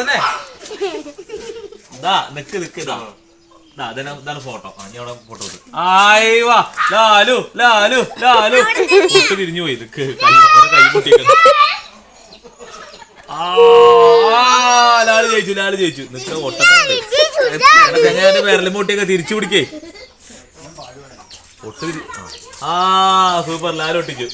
തന്നെ. നിക്ക് ഫോട്ടോ. ഞാൻ ഫോട്ടോ എടുത്തു ലാലു ലാലു ലാലു. കൈ ലാലു ജയിച്ചു ലാലു ജയിച്ചു. നിക്ക് വിരലും പൊട്ടിയൊക്കെ തിരിച്ചു പിടിക്കേ. ഒട്ട് ആ. സൂപ്പർ. ലാലു ഒട്ടിച്ചു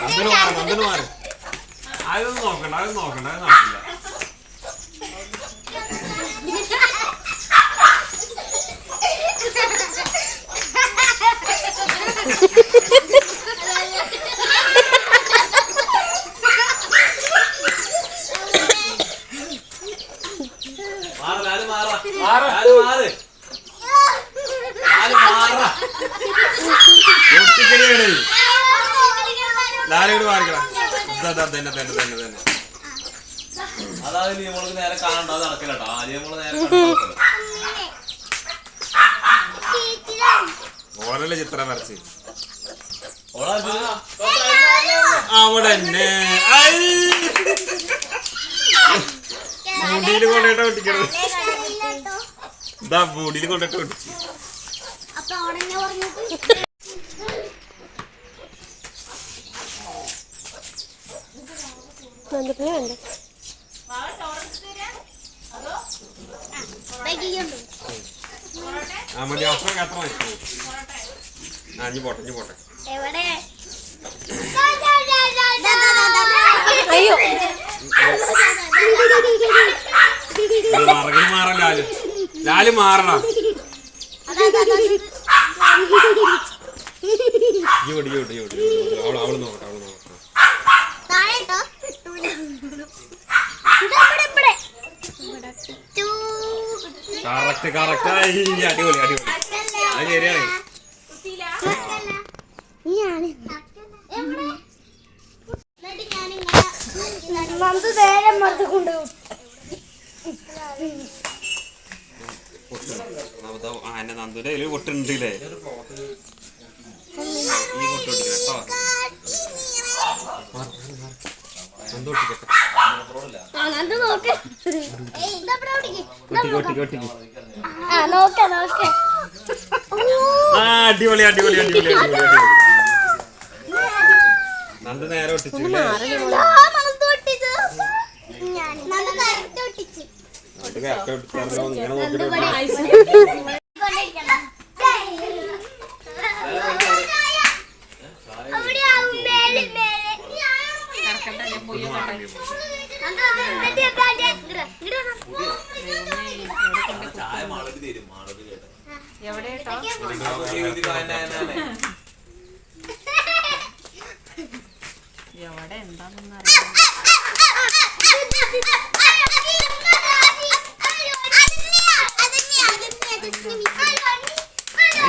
നന്ദന് മാറി നന്ദന് മാറി അതൊന്നും നോക്കണ്ട അതൊന്നും നോക്കണ്ട. അത് നടക്കില്ല മാറ് ലാലു മാറാ ലാലു മാറ് ലാലു മാറാ ഒട്ടിക്കടിയാണ് ലാലയോട് മാറിക്കണം ഇതാ, ഇതാ, തന്നെ തന്നെ തന്നെ തന്നെ അതായത് നമ്മൾക്ക് നേരെ കാണണ്ട അത് നടക്കില്ലട്ടോ ആദ്യം നമ്മൾ നേരെ ഓരല്ലേ ചിത്രം വരച്ച്? അവിടെ തന്നെ. മുടിയിൽ കൊണ്ടിട്ട് ഒട്ടിക്കണത് ഇതാ മുടിയിൽ കൊണ്ടിട്ട് ഒട്ടിച്ച് അപ്പൊ അവിടെ തന്നെ പറഞ്ഞിട്ട് വന്നിട്ടില്ല വേണ്ട വൈകിയുണ്ട് ആ മതി അത്ര അത്ര മതി ആ ഇനി പോട്ടെ ഇനി പോട്ടെ എവിടെ? അയ്യോ. ലാൽ. ലാൽ മാറണം. വിടി ഈ വിടി അവൾ അവൾ നോക്കട്ടെ അവൾ നോക്കട്ടെ താഴെട്ടോ കറക്റ്റ് കറക്റ്റ് അടിപൊളി അടിപൊളി. അത് ശരിയാണ്. നന്ദു നേരെ മറന്നു കൊണ്ടുപോകും ആ എന്നെ നന്ദുന്റെ കയ്യിൽ പൊട്ടുണ്ട് ഇല്ലേ? ഈ പൊട്ട് കേട്ടോ. നന്ദു ഒട്ടിക്കട്ടെ നന്ദു നോക്ക്. ഒട്ടിക്ക് ഒട്ടിക്ക് ഒട്ടിക്ക് അടിപൊളി അടിപൊളി അടിപൊളി അടിപൊളി അടിപൊളി. നന്ദു നേരെ ഒട്ടിച്ചു ഇങ്ങനെ നോക്കിട്ട് മാളക്ക് തരും മാളക്ക് കേട്ടോ എവിടെ കേട്ടോ എവിടെ? എന്താണെന്ന് അറിയാം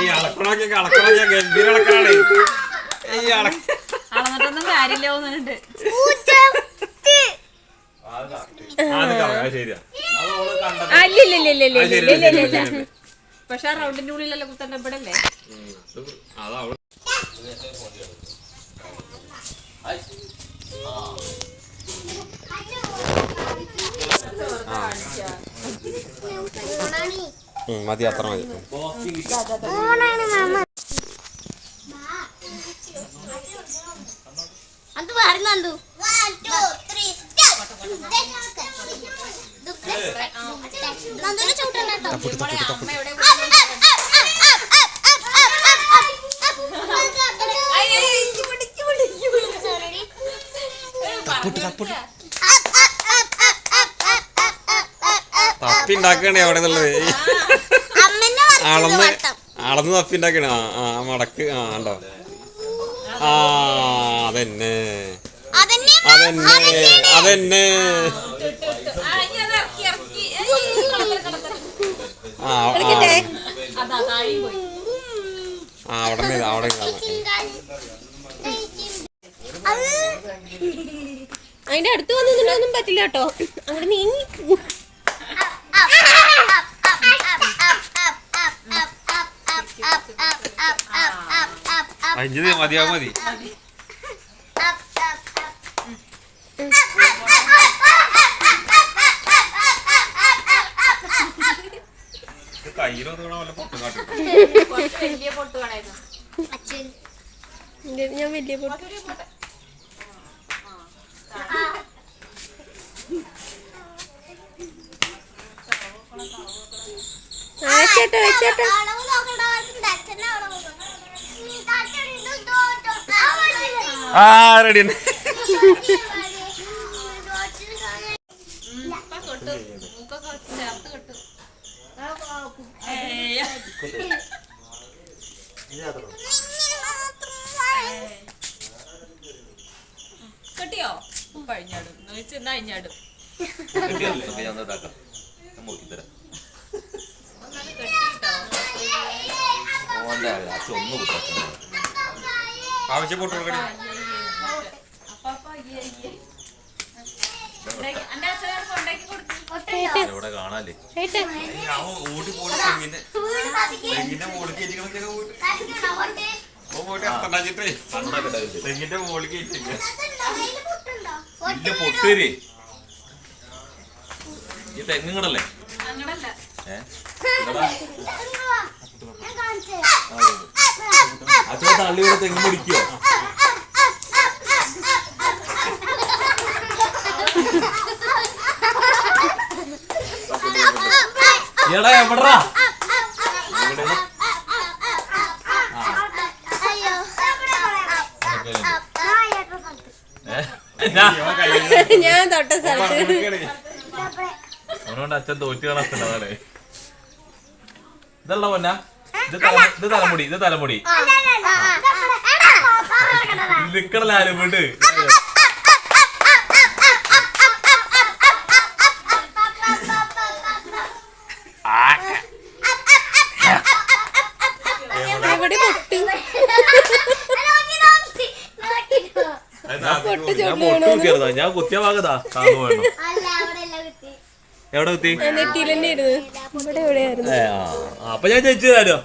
ഈ അളക്കണൊക്കെ അളക്കണൊക്കെ ഗംഭീര അളക്കാണ് ഈ അളക്ക അളന്നിട്ടൊന്നും കാര്യമില്ല തോന്നുന്നുണ്ട്. ശരിയാ. ശരിയല്ല പക്ഷെ ആ റൗണ്ടിന്റെ ഉള്ളിലല്ല കുത്തണ്ട? ഇവിടെ അല്ലേ അതാ മതി അത്ര മതി. അത് ചവിട്ടണ്ട തപ്പി ഉണ്ടാക്കണേ അവിടെ നിന്നുള്ളത് അളന്ന് അളന്ന് തപ്പി ഉണ്ടാക്കണേ ആ മടക്ക് ആ ഉണ്ടോ ആ അതന്നെ. അതന്നെ അതന്നെ. ആ അവിടെ അവിടെ അതിന്റെ അടുത്ത് വന്നിട്ടുണ്ടൊന്നും പറ്റില്ല കേട്ടോ. അവിടെ നീങ്ങി മതി കയ്യിലൊന്നും വല്ല പൊട്ടും കാട്ടും കുറച്ച് വലിയ പൊട്ട് കളയുന്നു അച്ഛൻ ഇത് ഞാൻ വലിയ പൊട്ട് ആ വെച്ചേട്ടോ ആ നോക്കണ്ട ആവശ്യമില്ല. അച്ഛനെ കൊണ്ടാക്കി കൊടുത്തു എവിടെ കാണാല്ലേ ഓടി പോയിട്ട് തെങ്ങിന്റെ തെങ്ങിന്റെ കയറ്റിക്കണൊക്കെ പോയിട്ട് പോയിട്ട്? തെങ്ങിന്റെ കയറ്റില്ല ഇല്ല പൊട്ടുവരെ ഈ ഏഹ് അച്ഛൻ തള്ളിയുടെ തെങ്ങ് പിടിക്കോ എടാ എവിടാ ഞാൻ തൊട്ട സ്ഥലത്ത്. അവനോണ്ട് അച്ഛൻ തോറ്റ് കളത്തുള്ളതാണ് ഇതല്ല പൊന്ന? ഇത് തലമുടി ഇത് തലമുടി. ഇത് ആരും വീട്ട് ഞാൻ ചൊല്ലി പൊട്ട് കുത്തിയതാ ഞാൻ കുത്തിയ ഭാഗതാ വേണം എവിടെ കുത്തി? അപ്പൊ ഞാൻ ജയിച്ചു തരാലോ